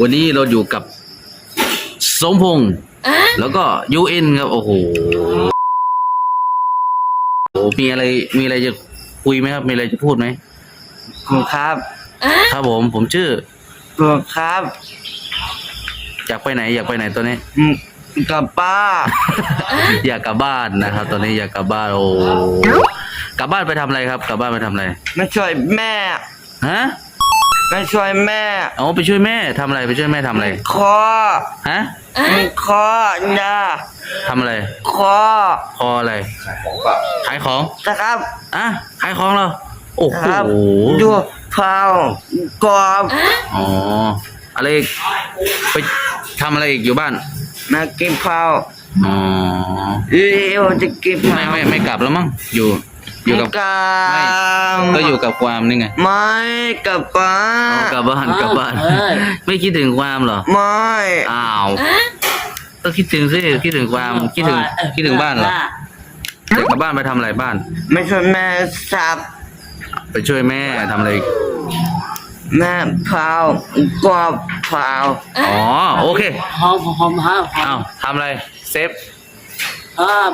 วันนี้เราอยู่กับสมพงษ์แล้วก็ยูเอ็นครับ โอ้โหโอ้มีอะไรมีอะไรจะคุยไหมครับ มีอะไรจะพูดไหมคุณครับครับผมผมชื่อคุณครับ อยากไปไหน อยากไปไหนตัวนี้อืมกลับป้านอยากกลับบ้านนะครับตอนนี้อยากกลับบ้านโอ้กลับบ้านไปทำอะไรครับ กลับบ้านไปทำอะไรไม่ช่วยแม่ฮะ ไม่ช่วยแม่เอาไปช่วยแม่ทำอะไรไปช่วยแม่ทำอะไรคอฮะคอนะทำอะไรคอพออะไรขายของนะครับ อะขายของเราโอ้โหครับดูเผากรอบอ๋ออะไรอีกไปทำอะไรอีกอยู่บ้านมากินเผาอ๋อเร็วจะกินเผาไม่ไม่ไม่กลับแล้วมั้งอยู่ อยู่กับกลัไม่บก็อยู่กับความนี่ไงไม่กลับบ้าอ๋อนกลับบ้านกลับบ้านไม่คิดถึงความเหรอ ไม่อ้าวต้องคิดถึงสิคิดถึงความคิดถึงคิดถึงบ้านเหรอจะกลับบ้านไปทำอะไรบ้าน ไม่ช่วยแม่สับไปช่วยแม่ทำอะไรอีกแม่เผากรอบเผาอ๋อโอเคหอมหอมให้หออ้ามวทำอะไรเซฟอ่าเอ่อ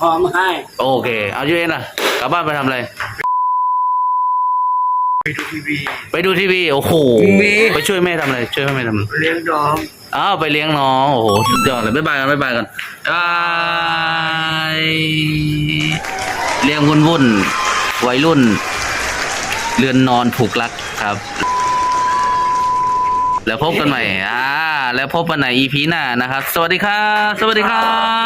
หอมให้ โอเค เอายูเอ็นล่ะกลับบ้านไปทำอะไร ไปดูทีวีไปดูทีวี โอ้โห ไปช่วยแม่ทำอะไร ช่วยแม่ทำอะไรเลี้ยงน้องอ้าวไปเลี้ยงน้อง โอ้โห สุดยอดเลยบ๊ายบายกันบ๊ายบายกันบายเลี้ยงวุ่นวุ่นๆวัยรุ่น เรือนนอนถูกลักครับ แล้วพบกันใหม่ อ่า แล้วพบกันใน EP หน้านะครับ สวัสดีครับ สวัสดีครับว้าว